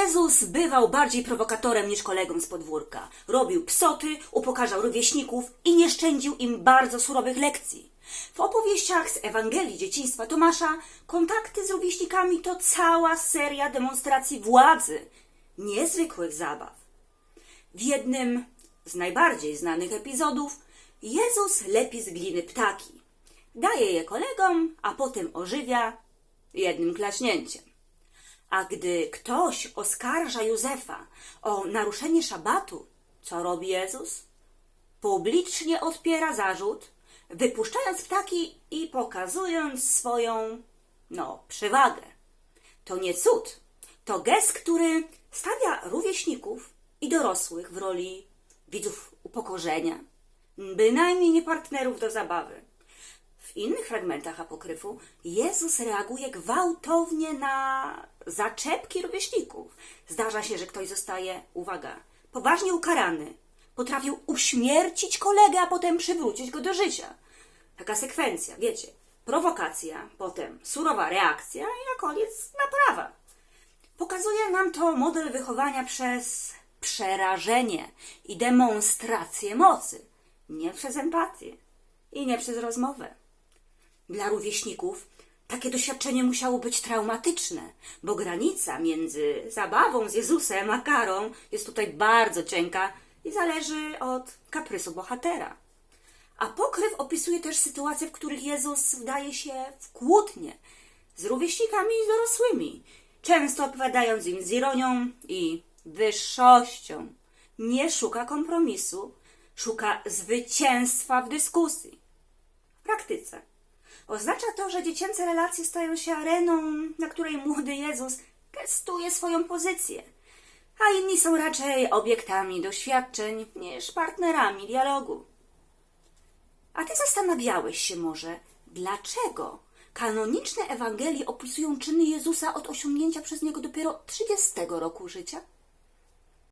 Jezus bywał bardziej prowokatorem niż kolegą z podwórka. Robił psoty, upokarzał rówieśników i nie szczędził im bardzo surowych lekcji. W opowieściach z Ewangelii dzieciństwa Tomasza kontakty z rówieśnikami to cała seria demonstracji władzy, niezwykłych zabaw. W jednym z najbardziej znanych epizodów Jezus lepi z gliny ptaki. Daje je kolegom, a potem ożywia jednym klaśnięciem. A gdy ktoś oskarża Józefa o naruszenie szabatu, co robi Jezus? Publicznie odpiera zarzut, wypuszczając ptaki i pokazując swoją, no, przewagę. To nie cud, to gest, który stawia rówieśników i dorosłych w roli widzów upokorzenia, bynajmniej nie partnerów do zabawy. W innych fragmentach apokryfu Jezus reaguje gwałtownie na zaczepki rówieśników. Zdarza się, że ktoś zostaje, uwaga, poważnie ukarany. Potrafił uśmiercić kolegę, a potem przywrócić go do życia. Taka sekwencja, wiecie. Prowokacja, potem surowa reakcja i na koniec naprawa. Pokazuje nam to model wychowania przez przerażenie i demonstrację mocy, nie przez empatię i nie przez rozmowę. Dla rówieśników takie doświadczenie musiało być traumatyczne, bo granica między zabawą z Jezusem a karą jest tutaj bardzo cienka i zależy od kaprysu bohatera. Apokryf opisuje też sytuacje, w których Jezus wdaje się w kłótnie z rówieśnikami i dorosłymi, często opowiadając im z ironią i wyższością. Nie szuka kompromisu, szuka zwycięstwa w dyskusji. W praktyce oznacza to, że dziecięce relacje stają się areną, na której młody Jezus testuje swoją pozycję, a inni są raczej obiektami doświadczeń niż partnerami dialogu. A ty zastanawiałeś się może, dlaczego kanoniczne Ewangelie opisują czyny Jezusa od osiągnięcia przez niego dopiero 30 roku życia?